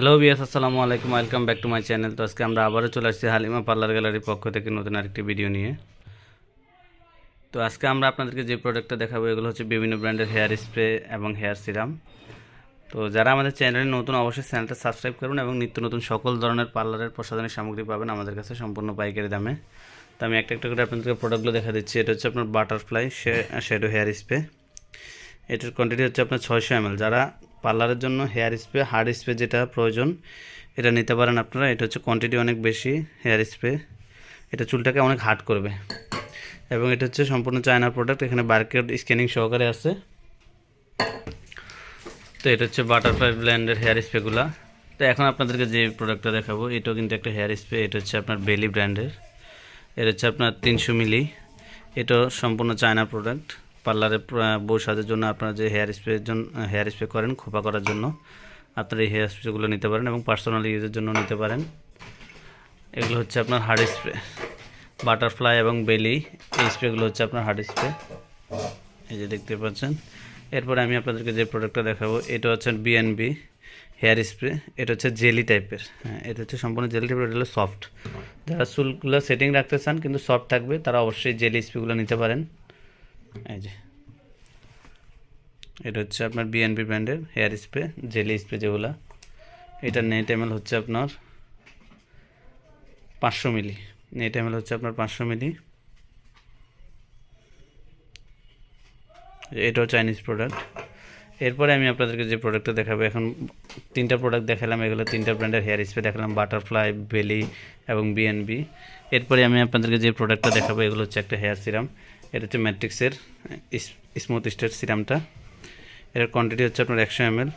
Hello বিয়াস আসসালামু আলাইকুম welcome back to my channel তো আজকে আমরা আবারও চলে আসছি হালিমা পার্লার গ্যালারির পক্ষ থেকে নতুন আরেকটি ভিডিও নিয়ে। তো আজকে আমরা আপনাদেরকে যে প্রোডাক্টটা দেখাবো, এগুলো হচ্ছে বিভিন্ন ব্র্যান্ডের হেয়ার স্প্রে এবং হেয়ার সিরাম তো যারা আমাদের চ্যানেলে নতুন, অবশ্যই চ্যানেলটা সাবস্ক্রাইব করুন এবং নিত্য নতুন সকল ধরনের পার্লারের প্রসাধনী সামগ্রী পাবেন আমাদের কাছে সম্পূর্ণ পাইকারি দামে। তো আমি একটা একটা করে আপনাদেরকে প্রোডাক্টগুলো দেখা দিচ্ছি। এটা হচ্ছে আপনার বাটারফ্লাই শ্যাডো হেয়ার স্প্রে এটার কোয়ান্টিটি হচ্ছে আপনার ছয়শো এমএল যারা পার্লারের জন্য হেয়ার স্প্রে হার্ড স্প্রে যেটা প্রয়োজন, এটা নিতে পারেন আপনারা। এটা হচ্ছে কোয়ান্টিটি অনেক বেশি হেয়ার স্প্রে। এটা চুলটাকে অনেক হার্ড করবে। এবং এটা হচ্ছে সম্পূর্ণ চায়নার প্রোডাক্ট এখানে বার্কেড স্ক্যানিং সহকারে আছে। তো এটা হচ্ছে বাটারফ্লাই ব্ল্যান্ডের হেয়ার স্প্রেগুলো তো এখন আপনাদেরকে যে প্রোডাক্টটা দেখাবো, এটাও কিন্তু একটা হেয়ার স্প্রে। এটা হচ্ছে আপনার বেলি ব্র্যান্ডের এটা হচ্ছে আপনার তিনশো মিলি। এটাও সম্পূর্ণ চায়নার প্রোডাক্ট পার্লারে বউ সাজের জন্য আপনারা যে হেয়ার স্প্রের জন্য হেয়ার স্প্রে করেন, খোপা করার জন্য, আপনারা এই হেয়ার স্প্রেগুলো নিতে পারেন এবং পার্সোনাল ইউজের জন্য নিতে পারেন। এগুলো হচ্ছে আপনার হার্ড স্প্রে বাটারফ্লাই এবং বেলি, এই স্প্রেগুলো হচ্ছে আপনার হার্ড স্প্রে এই যে দেখতে পাচ্ছেন, এরপরে আমি আপনাদেরকে যে প্রোডাক্টটা দেখাবো, এটা হচ্ছে বিএনবি হেয়ার স্প্রে এটা হচ্ছে জেলি টাইপের হ্যাঁ এটা হচ্ছে সম্পূর্ণ জেলি টাইপের এটা হলো সফট যারা চুলগুলো সেটিং রাখতে চান, কিন্তু সফট থাকবে, তারা অবশ্যই জেলি স্প্রেগুলো নিতে পারেন। এই যে। এটা হচ্ছে আপনার বিএনপি ব্র্যান্ডের হেয়ার স্প্রে, জেলি স্প্রে যেগুলো। এটা নেট এমএল হচ্ছে আপনার পাঁচশো মিলি। নেট এমএল হচ্ছে আপনার পাঁচশো মিলি। এটাও চাইনিজ প্রোডাক্ট এরপরে আমি আপনাদেরকে যে প্রোডাক্টটা দেখাবো, এখন তিনটা প্রোডাক্ট দেখালাম, এগুলো তিনটা ব্র্যান্ডের হেয়ার স্প্রে দেখালাম বাটারফ্লাই বেলি এবং বিএনবি এরপরে আমি আপনাদেরকে যে প্রোডাক্টটা দেখাবো, এগুলো হচ্ছে একটা হেয়ার সিরাম এটা হচ্ছে ম্যাট্রিক্সের স্মুথ স্টেট সিরামটা এটার কোয়ান্টিটি হচ্ছে আপনার একশো এমএল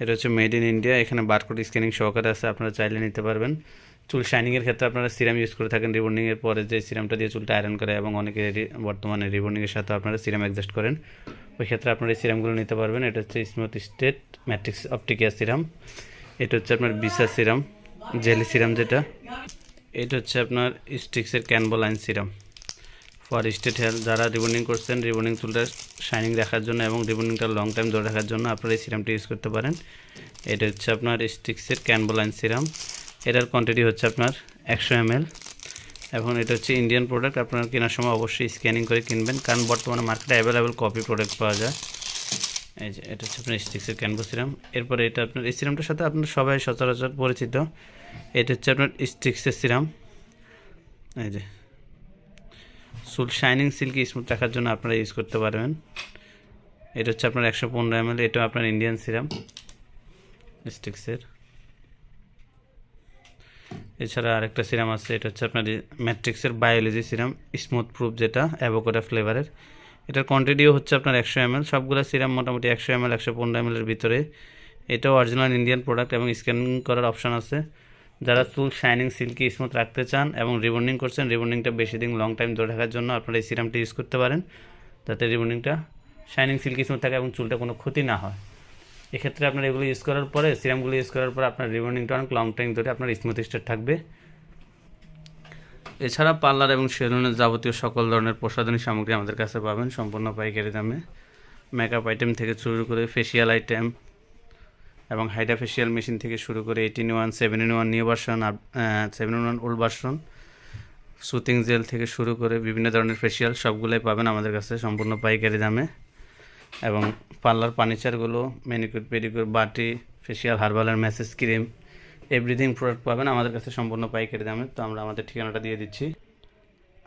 এটা হচ্ছে মেড ইন ইন্ডিয়া এখানে বারকোড স্ক্যানিং সহকারে আছে, আপনারা চাইলে নিতে পারবেন। চুল শাইনিংয়ের ক্ষেত্রে আপনারা সিরাম ইউজ করে থাকেন। রিবন্ডিংয়ের পরে যে সিরামটা দিয়ে চুলটা আয়রন করে এবং অনেকে বর্তমানে রিবন্ডিংয়ের সাথে আপনারা সিরাম অ্যাডজাস্ট করেন। ওই ক্ষেত্রে আপনারা এই সিরামগুলো নিতে পারবেন। এটা হচ্ছে স্মুথ স্টেট ম্যাট্রিক্স অপটিকিয়া সিরাম এটা হচ্ছে আপনার বিসা সিরাম জেলি সিরাম যেটা। এটা হচ্ছে আপনার স্টিক্সের ক্যানবোলাইন সিরাম ফর স্টেট হেয়ার যারা রিবন্ডিং করছেন রিবন্ডিং চুলটা শাইনিং রাখার জন্য এবং রিবন্ডিংটা লং টাইম ধরে রাখার জন্য আপনারা এই সিরামটা ইউজ করতে পারেন। এটা হচ্ছে আপনার স্টিক্সের ক্যানবোলাইন সিরাম এটার কোয়ান্টিটি হচ্ছে আপনার একশো এমএল এখন এটা হচ্ছে ইন্ডিয়ান প্রোডাক্ট আপনারা কেনার সময় অবশ্যই স্ক্যানিং করে কিনবেন, কারণ বর্তমানে মার্কেটে অ্যাভেলেবেল কপি প্রোডাক্ট পাওয়া যায়। এই যে, এটা হচ্ছে আপনার স্টিক্সের ক্যানভো সিরাম এরপরে এটা আপনার, এই সিরামটার সাথে আপনার সবাই সচরাচর পরিচিত। এটা হচ্ছে আপনার স্টিক্সের সিরাম এই যে চুল শাইনিং সিল্কি স্মুথ রাখার জন্য আপনারা ইউজ করতে পারবেন। এটা হচ্ছে আপনার একশো পনেরো এম এল এটাও আপনার ইন্ডিয়ান সিরাম স্টিক্সের এছাড়া আরেকটা সিরাম আছে, এটা হচ্ছে আপনার ম্যাট্রিক্সের বায়োলজি সিরাম স্মুথ প্রুফ যেটা অ্যাভোকোডা ফ্লেভারের এটার কোয়ান্টিটিও হচ্ছে আপনার একশো এম এল সবগুলো সিরাম মোটামুটি একশো এম এল একশো পনেরো এম এর ভিতরে। এটাও অরিজিনাল ইন্ডিয়ান প্রোডাক্ট এবং স্ক্যানিং করার অপশান আছে। যারা চুল শাইনিং সিল্কি স্মুথ রাখতে চান এবং রিবন্ডিং করছেন রিবন্ডিংটা বেশি দিন লং টাইম ধরে রাখার জন্য আপনারা এই সিরামটা ইউজ করতে পারেন। যাতে রিবন্ডিংটা শাইনিং সিল্কি স্মুথ থাকে এবং চুলটা কোনো ক্ষতি না হয়। এক্ষেত্রে আপনার এগুলো ইউজ করার পরে সিরামগুলো ইউজ করার পর আপনার রিবন্ডিংটা অনেক লং টাইম ধরে আপনার স্মুথ স্টেট থাকবে। এছাড়া পার্লার এবং সেলুনের যাবতীয় সকল ধরনের প্রসাধনী সামগ্রী আমাদের কাছে পাবেন, সম্পূর্ণ পাইকারি দামে। মেকআপ আইটেম থেকে শুরু করে ফেসিয়াল আইটেম এবং হাইডা ফেসিয়াল মেশিন থেকে শুরু করে eighteen one seven in one new version seven in one old version soothing gel থেকে শুরু করে বিভিন্ন ধরনের ফেসিয়াল সবগুলোই পাবেন আমাদের কাছে, সম্পূর্ণ পাইকারি দামে। এবং পার্লার ফার্নিচারগুলো ম্যানিকুর পেডিকুর বাটি ফেসিয়াল হার্বালের ম্যাসেজ ক্রিম এভরিথিং প্রোডাক্ট পাবেন। আমাদের কাছে সম্পূর্ণ পাইকারি দামে। তো আমরা আমাদের ঠিকানাটা দিয়ে দিচ্ছি।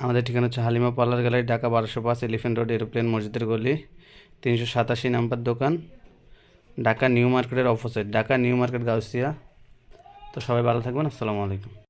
আমাদের ঠিকানা হচ্ছে হালিমা পার্লার গ্যালারি, ঢাকা বারোশো পাঁচ, এলিফেন্ট রোড, এরোপ্লেন, মসজিদের গলি, তিনশো সাতাশি নাম্বার দোকান, ঢাকা নিউ মার্কেটের opposite Dhaka new market, Gausia. তো সবাই ভালো থাকবেন। আসসালামু আলাইকুম।